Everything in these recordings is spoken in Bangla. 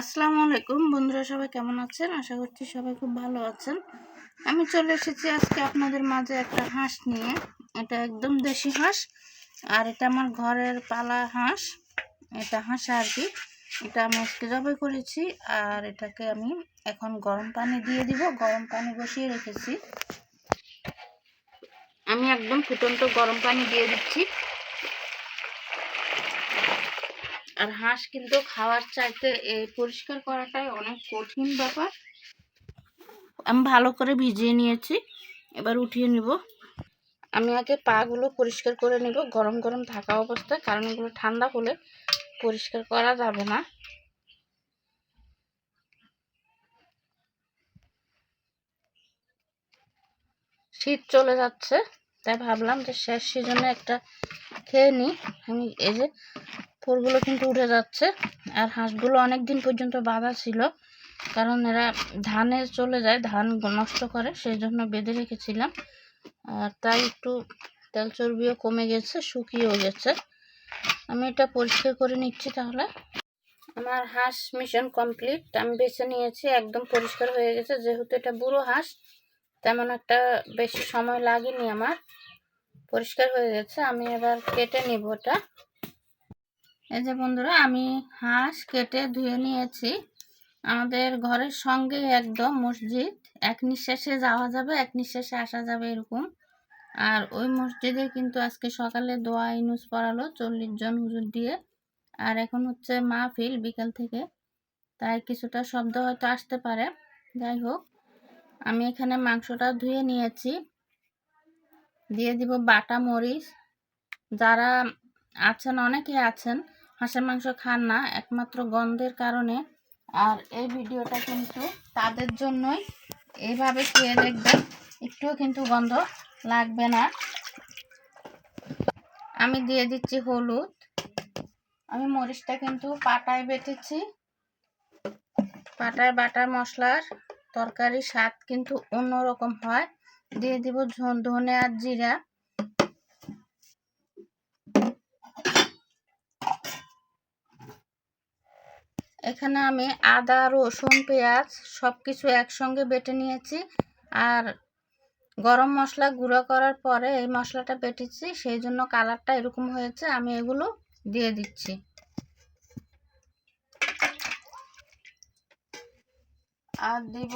আসসালামু আলাইকুম। বন্ধুরা সবাই কেমন আছেন? আশা করছি সবাই খুব ভালো আছেন। আমি চলে এসেছি আজকে আপনাদের মাঝে একটা হাঁস নিয়ে। এটা একদম দেশি হাঁস আর এটা আমার ঘরের পালা হাঁস। এটা হাঁস আর কি। এটা আমি আজকে জবাই করেছি আর এটাকে আমি এখন গরম পানি দিয়ে দিব। গরম পানি বসিয়ে রেখেছি। আমি একদম ফুটন্ত গরম পানি দিয়ে দিচ্ছি। আর হাঁস কিন্তু খাওয়ার চাইতে এই পরিষ্কার করাটাই অনেক কঠিন ব্যাপার। আমি ভালো করে ভিজিয়ে নিয়েছি এবার উঠিয়ে নিব। আমি আগে পাগুলো পরিষ্কার করে নেব গরম গরম থাকা অবস্থায় কারণ এগুলো ঠান্ডা হলে পরিষ্কার করা যাবে না। শীত চলে যাচ্ছে তাই ভাবলাম যে শেষ সিজনে একটা খেয়ে নিই। আমি এই যে ফুলগুলো কিন্তু উঠে যাচ্ছে। আর হাঁসগুলো অনেক দিন পর্যন্ত বাঁধা ছিল। কারণ এরা ধানে চলে যায়, ধান নষ্ট করে সেই জন্য বেঁধে রেখেছিলাম। আর তাই একটু তেল চর্বিও কমে গেছে, শুকিয়েও গেছে। আমি এটা পরিষ্কার করে নিচ্ছি তাহলে। আমার হাঁস মিশন কমপ্লিট আমি বেছে নিয়েছি, একদম পরিষ্কার হয়ে গেছে। যেহেতু এটা বুড়ো হাঁস, তেমন একটা বেশি সময় লাগেনি আমার। পরিষ্কার হয়ে গেছে। আমি এবার কেটে নিব ওটা। এই যে বন্ধুরা, আমি হাঁস কেটে ধুয়ে নিয়েছি। আমাদের ঘরের সঙ্গে একদম মসজিদ। এক নিঃশ্বাসে যাওয়া যাবে, এক নিঃশ্বাসে আসা যাবে এরকম। আর ওই মসজিদে কিন্তু আজকে সকালে দোয়া ইনুস পড়ালো চল্লিশ জন হুজুর দিয়ে। আর এখন হচ্ছে মাহফিল বিকাল থেকে। তাই কিছুটা শব্দ হয়তো আসতে পারে। যাই হোক, আমি এখানে মাংসটা ধুয়ে নিয়েছি। দিয়ে দিব বাটা মরিচ। যারা আছেন, অনেকে আছেন হাঁসের মাংস খান না, একমাত্র গন্ধের কারণে। আর এই ভিডিওটা কিন্তু তাদের জন্যই। এইভাবে খেয়ে দেখবেন, একটুও কিন্তু গন্ধ লাগবে না। আমি দিয়ে দিচ্ছি হলুদ। আমি মরিচটা কিন্তু পাটায় বেটেছি। পাটায় বাটা মশলার তরকারি স্বাদ কিন্তু অন্যরকম হয়। দিয়ে দিব ধনে আর জিরা। এখানে আমি আদা, রসুন, পেঁয়াজ সব কিছু একসঙ্গে বেটে নিয়েছি। আর গরম মশলা গুঁড়ো করার পরে এই মশলাটা বেটেছি, সেই জন্য কালারটা এরকম হয়েছে, আমি এগুলো দিয়ে দিচ্ছি। আর দিব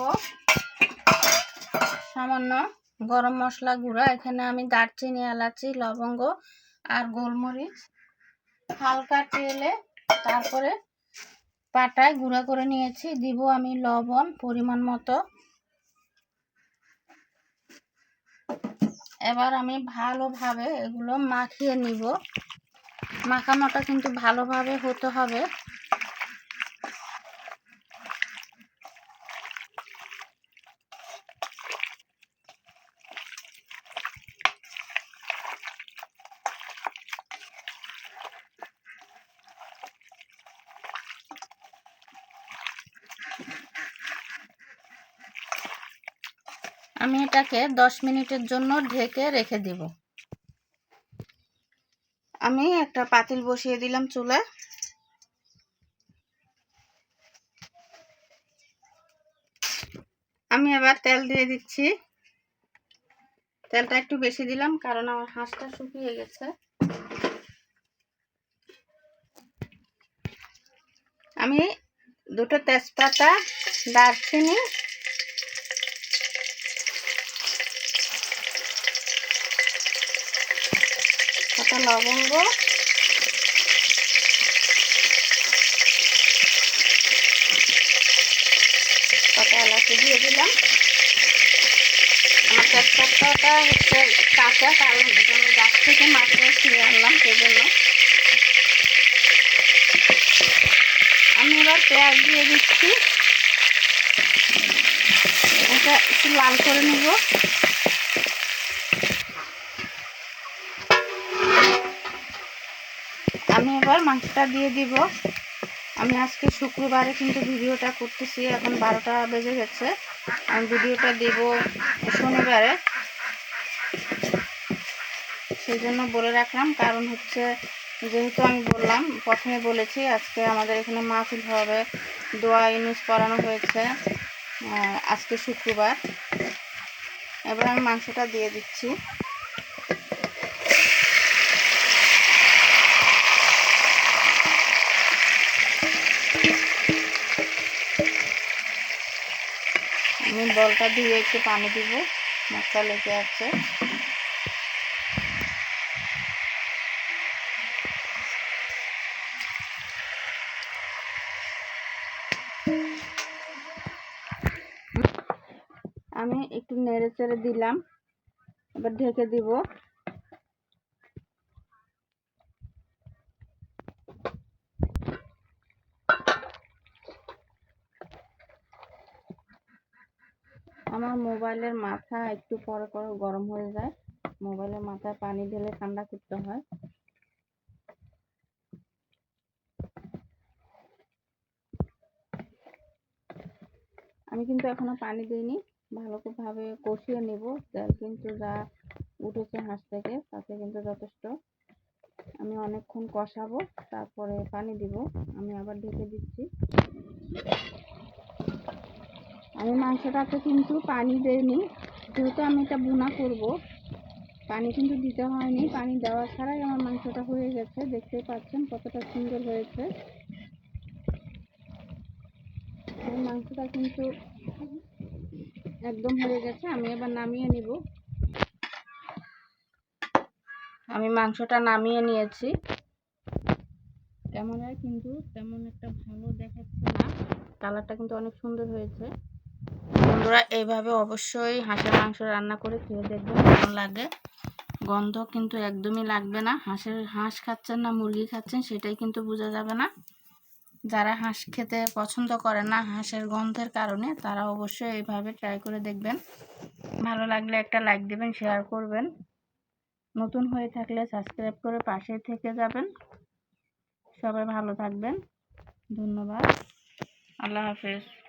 সামান্য গরম মশলা গুঁড়া। এখানে আমি দারচিনি, এলাচি, লবঙ্গ আর গোলমরিচ। হালকা তেলে তারপরে পাটায় গুঁড়া করে নিয়েছি। দিব আমি লবণ পরিমাণ মতো। এবার আমি ভালোভাবে এগুলো মাখিয়ে নিব। মাখানোটা কিন্তু ভালোভাবে হতে হবে। আমি এটাকে দশ মিনিটের জন্য ঢেকে রেখে দিব। আমি একটা পাতিল বসিয়ে দিলাম চুলা আমি আবার তেল দিয়ে দিচ্ছি। তেলটা একটু বেশি দিলাম কারণ আমার হাঁসটা শুকিয়ে গেছে। আমি দুটো তেজপাতা, দারচিনি কটা লবঙ্গ। কটা এলাচি দিয়ে দিলাম। আমার তেজপাতাটা হচ্ছে কাঁচা, কারণ গাছ থেকে মাত্র ছিঁড়ে আনলাম সেজন্য। আমি এবার পেঁয়াজ দিয়ে দিচ্ছি। এটা একটু লাল করে নেব আমি এবার মাংসটা দিয়ে দিব। আমি আজকে শুক্রবারে কিন্তু ভিডিওটা করতেছি, এখন বারোটা বেজে গেছে। আমি ভিডিওটা দেব শনিবারে। সেই জন্য বলে রাখলাম, কারণ হচ্ছে যেহেতু আমি বললাম, প্রথমে বলেছি আজকে আমাদের এখানে মাহফিল হবে, দোয়া ইউনিস পড়ানো হয়েছে আজকে শুক্রবার। এবার আমি মাংসটা দিয়ে দিচ্ছি। আমি বলটা ধুয়ে একটু পানি দিব। মশলা লেগে আছে। আমি একটু নেড়ে চেড়ে দিলাম। এবার ঢেকে দিব। আমার মোবাইলের মাথা একটু পরে পরে গরম হয়ে যায়। মোবাইলের মাথায় পানি ঢেলে ঠান্ডা করতে হয়। আমি কিন্তু এখনও পানি দিইনি। ভালো ভালোভাবে কষিয়ে নেব। কিন্তু যা উঠেছে হাঁস থেকে, তাতে কিন্তু যথেষ্ট। আমি অনেকক্ষণ কষাবো, তারপরে পানি দিব। আমি আবার ঢেকে দিচ্ছি। আমি মাংসটাতে কিন্তু পানি দেইনি যেহেতু আমি এটা বুনা করব, পানি কিন্তু দিতে হয়নি। পানি দেওয়া ছাড়াই আমার মাংসটা হয়ে গেছে। দেখতেই পাচ্ছেন কতটা সুন্দর হয়েছে। মাংসটা কিন্তু একদম হয়ে গেছে। আমি এবার নামিয়ে নিব। আমি মাংসটা নামিয়ে নিয়েছি। ক্যামেরায় কিন্তু তেমন একটা ভালো দেখাচ্ছে না। কালারটা কিন্তু অনেক সুন্দর হয়েছে। বন্ধুরা এইভাবে অবশ্যই হাঁসের মাংস রান্না করে খেয়ে দেখবেন কেমন লাগে। গন্ধ কিন্তু একদমই লাগবে না। হাঁসের, হাঁস খাচ্ছেন না, মুরগি খাচ্ছেন, সেটাই কিন্তু বোঝা যাবে না। যারা হাঁস খেতে পছন্দ করে না, হাঁসের গন্ধের কারণে, তারা অবশ্যই এইভাবে ট্রাই করে দেখবেন। ভালো লাগলে একটা লাইক দেবেন শেয়ার করবেন। নতুন হয়ে থাকলে সাবস্ক্রাইব করে পাশে থেকে যাবেন। সবাই ভালো থাকবেন। ধন্যবাদ। আল্লাহ হাফেজ।